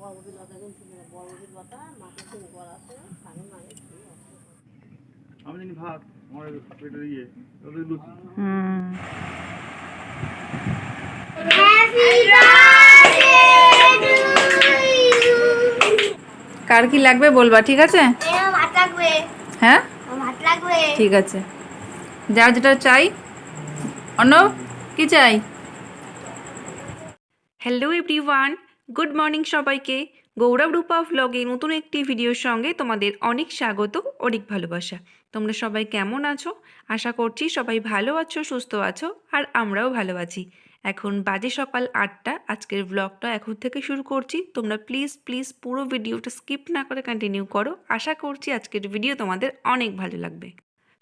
বড়বুদি লতা কিন্তু বড়বুদি লতা মাকে সিং করা আছে স্বামী মানে আমি জানি ভাত আমার পেটের ইয়ে লুচি। কার কি লাগবে বলবা ঠিক আছে? হ্যাঁ? ঠিক আছে। যা যেটা চাই। অন্য কি চাই? হ্যালো এভরিওয়ান গুড মর্নিং সবাইকে। গৌরব রূপা ভ্লগে নতুন একটি ভিডিওর সঙ্গে তোমাদের অনেক স্বাগত, অনেক ভালোবাসা। তোমরা সবাই কেমন আছো? আশা করছি সবাই ভালো আছো, সুস্থ আছো, আর আমরাও ভালো আছি। এখন বাজে সকাল আটটা, আজকের ব্লগটা এখন থেকে শুরু করছি। তোমরা প্লিজ প্লিজ পুরো ভিডিওটা স্কিপ না করে কন্টিনিউ করো। আশা করছি আজকের ভিডিও তোমাদের অনেক ভালো লাগবে।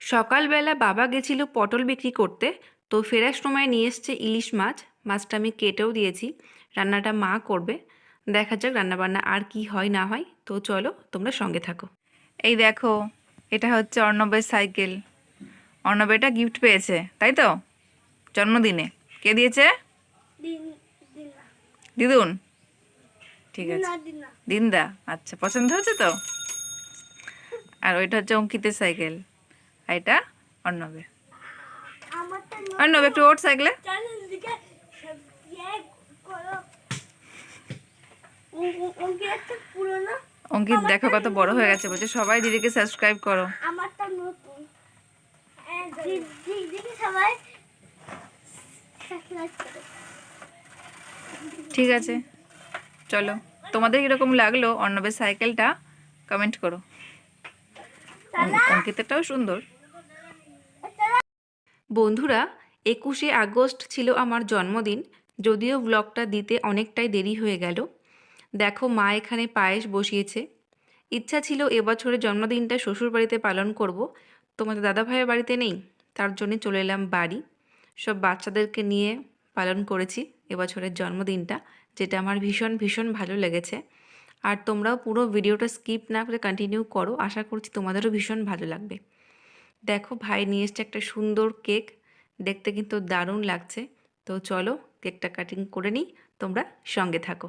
সকালবেলা বাবা গেছিল পটল বিক্রি করতে, তো ফেরার সময় নিয়ে এসছে ইলিশ মাছ। মাছটা আমি কেটেও দিয়েছি। রান্নাটা মা করবে। দেখা যাক রান্নাবান্না আর কি হয় না হয়। তো চলো তোমরা সঙ্গে থাকো। এই দেখো এটা হচ্ছে অর্ণবের সাইকেল। অর্ণব এটা গিফট পেয়েছে তাই তো? জন্মদিনে। কে দিয়েছে? দিন দিন না দিদুন? ঠিক আছে। দিনদা। আচ্ছা পছন্দ হয়েছে তো? আর ওইটা হচ্ছে অঙ্কিতের সাইকেল। আর এটা অর্ণবের। অর্ণব একটু ওট সাইকেলে চ্যানেল দিকে সাবস্ক্রাইব করো ওকে একটা পুরনো অঙ্কিত দেখো কত বড় হয়ে গেছে বলছে সবাই দিদিকে সাবস্ক্রাইব করো। আমারটা নতুন। হ্যাঁ, সবাই সাবস্ক্রাইব করো। ঠিক আছে চলো। তোমাদের কীরকম লাগল অর্ণবের সাইকেলটা? কমেন্ট করো। অঙ্কিতেরটাও সুন্দর। বন্ধুরা একুশে আগস্ট ছিল আমার জন্মদিন যদিও ব্লগটা দিতে অনেকটাই দেরি হয়ে গেল। দেখো মা এখানে পায়েস বসিয়েছে। ইচ্ছা ছিল এবছরের জন্মদিনটা শ্বশুর বাড়িতে পালন করব। তোমাদের দাদা ভাইয়ের বাড়িতে নেই, তার জন্য চলে এলাম বাড়ি। সব বাচ্চাদেরকে নিয়ে পালন করেছি এবছরের জন্মদিনটা, যেটা আমার ভীষণ ভীষণ ভালো লেগেছে। আর তোমরাও পুরো ভিডিওটা স্কিপ না করে কন্টিনিউ করো, আশা করছি তোমাদেরও ভীষণ ভালো লাগবে। দেখো ভাই নিয়ে এসছে একটা সুন্দর কেক, দেখতে কিন্তু দারুণ লাগছে। তো চলো কেকটা কাটিং করে নিই, তোমরা সঙ্গে থাকো।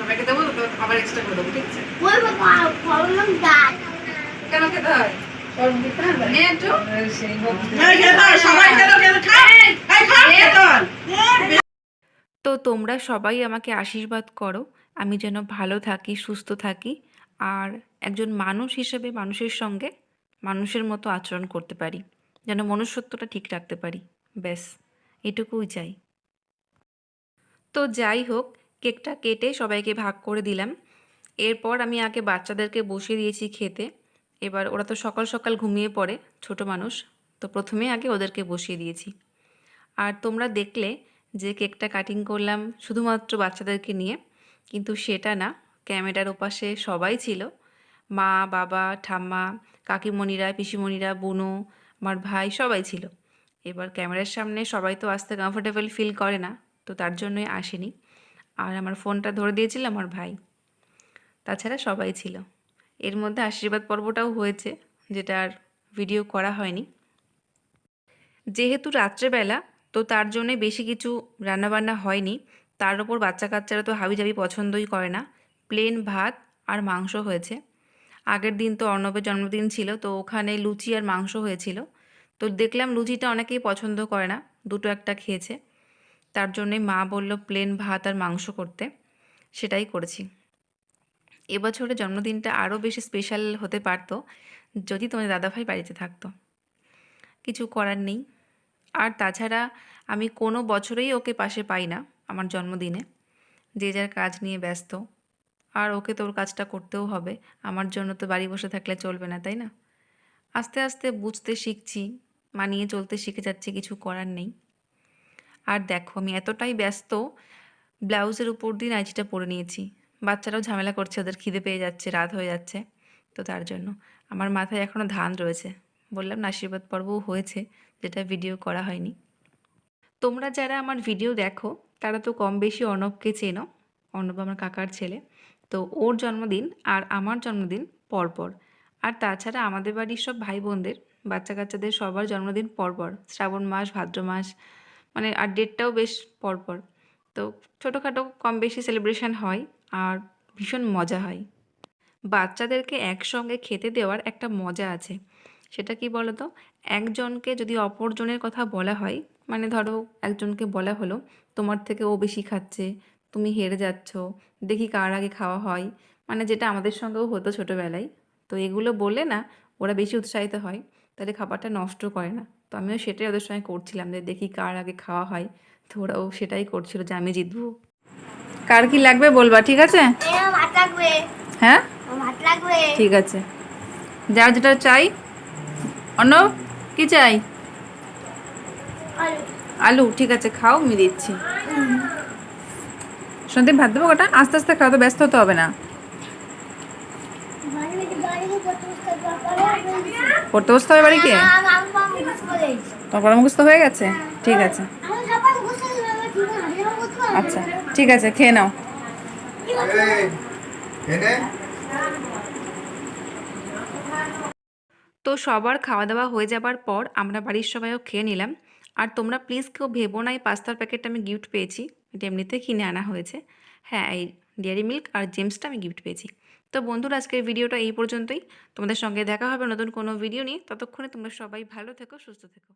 সবাইকে দেবো আবার এক্সট্রা করে দেবো ঠিক আছে? কেন খেতে হয়। তো তোমরা সবাই আমাকে আশীর্বাদ করো আমি যেন ভালো থাকি সুস্থ থাকি আর একজন মানুষ হিসেবে মানুষের সঙ্গে মানুষের মতো আচরণ করতে পারি যেন মনুষ্যত্বটা ঠিক রাখতে পারি ব্যাস এটুকুই চাই। তো যাই হোক কেকটা কেটে সবাইকে ভাগ করে দিলাম। এরপর আমি আগে বাচ্চাদেরকে বসিয়ে দিয়েছি খেতে। এবার ওরা তো সকাল সকাল ঘুমিয়ে পড়ে, ছোট মানুষ। তো প্রথমে আগে ওদেরকে বসিয়ে দিয়েছি। আর তোমরা দেখলে যে কেকটা কাটিং করলাম শুধুমাত্র বাচ্চাদেরকে নিয়ে, কিন্তু সেটা না, ক্যামেরার ওপাশে সবাই ছিল। মা, বাবা, ঠাম্মা, কাকিমণিরা, পিসিমণিরা, বুনু, আমার ভাই সবাই ছিল। এবার ক্যামেরার সামনে সবাই তো আসতে কমফোর্টেবল ফিল করে না, তো তার জন্যই আসেনি। আর আমার ফোনটা ধরে দিয়েছিল আমার ভাই। তাছাড়া সবাই ছিল। এর মধ্যে আশীর্বাদ পর্বটাও হয়েছে, যেটা আর ভিডিও করা হয়নি। যেহেতু রাত্রেবেলা, তো তার জন্যে বেশি কিছু রান্নাবান্না হয়নি। তার ওপর বাচ্চা কাচ্চারা তো হাবিজাবি পছন্দই করে না। প্লেন ভাত আর মাংস হয়েছে। আগের দিন তো অর্ণবের জন্মদিন ছিল, তো ওখানে লুচি আর মাংস হয়েছিল। তো দেখলাম লুচিটা অনেকেই পছন্দ করে না, দুটো একটা খেয়েছে। তার জন্যে মা বলল, প্লেন ভাত আর মাংস করতে। সেটাই করেছি। এবছরের জন্মদিনটা আরও বেশি স্পেশাল হতে পারতো, যদি তোমার দাদাভাই বাড়িতে থাকতো। কিছু করার নেই। আর তাছাড়া আমি কোনো বছরেই ওকে পাশে পাই না আমার জন্মদিনে। যে যার কাজ নিয়ে ব্যস্ত। আর ওকে তো ওর কাজটা করতেও হবে। আমার জন্য তো বাড়ি বসে থাকলে চলবে না, তাই না? আস্তে আস্তে বুঝতে শিখছি, মানিয়ে চলতে শিখে যাচ্ছি, কিছু করার নেই। আর দেখো, আমি এতটাই ব্যস্ত, ব্লাউজের উপর দিয়ে নাইটিটা পরে নিয়েছি। বাচ্চারাও ঝামেলা করছে, ওদের খিদে পেয়ে যাচ্ছে, রাত হয়ে যাচ্ছে, তো তার জন্য। আমার মাথায় এখনও ধান রয়েছে। বললাম আশীর্বাদ পর্বও হয়েছে, যেটা ভিডিও করা হয়নি। তোমরা যারা আমার ভিডিও দেখো, তারা তো কম বেশি অর্ণবকে চেনো। অর্ণব আমার কাকার ছেলে। তো ওর জন্মদিন আর আমার জন্মদিন পরপর। আর তাছাড়া আমাদের বাড়ির সব ভাই বোনদের বাচ্চা কাচ্চাদের সবার জন্মদিন পরপর। শ্রাবণ মাস, ভাদ্র মাস মানে আর ডেটটাও বেশ পরপর। তো ছোটোখাটো কম বেশি সেলিব্রেশন হয় আর ভীষণ মজা হয়। বাচ্চাদেরকে একসঙ্গে খেতে দেওয়ার একটা মজা আছে। সেটা কি বলো তো একজনকে যদি অপরজনের কথা বলা হয় মানে ধরো একজনকে বলা হলো, তোমার থেকে ও বেশি খাচ্ছে, তুমি হেরে যাচ্ছ, দেখি কার আগে খাওয়া হয়। মানে যেটা আমাদের সঙ্গেও হতো ছোটোবেলায়। তো এগুলো বললে না, ওরা বেশি উৎসাহিত হয়, তাহলে খাবারটা নষ্ট করে না। তো আমিও সেটাই ওদের সঙ্গে করছিলাম যে দেখি কার আগে খাওয়া হয়। তো ওরাও সেটাই করছিল যে আমি জিতবো। কার কি লাগবে বলবা ঠিক আছে? হ্যাঁ? ঠিক আছে। যার যেটা চাই। অন্য কি চাই? আলু। ঠিক আছে খাও আমি দিচ্ছি। সন্দীপ ভাত দেবো কটা? আস্তে আস্তে খাও তো ব্যস্ত হতে হবে না বাড়ি থেকে বাড়ি থেকে কত বস্তা পাপা পড়তে বসতে হবে বাড়ি মুখস্থ তোমার পড়া মুখস্থ হয়ে গেছে? ঠিক আছে। আচ্ছা ঠিক আছে, খেয়ে নাও। তো সবার খাওয়া দাওয়া হয়ে যাবার পর আমরা বাড়ির সবাইও খেয়ে নিলাম। আর তোমরা প্লিজ কেউ ভেবো না, এই পাস্তার প্যাকেটটা আমি গিফট পেয়েছি। এটা এমনিতে কিনে আনা হয়েছে। হ্যাঁ এই ডেয়ারি মিল্ক আর জেমসটা আমি গিফট পেয়েছি। তো বন্ধুরা, আজকের ভিডিওটা এই পর্যন্তই। তোমাদের সঙ্গে দেখা হবে নতুন কোনো ভিডিও নিয়ে। ততক্ষণে তোমরা সবাই ভালো থেকো, সুস্থ থেকো।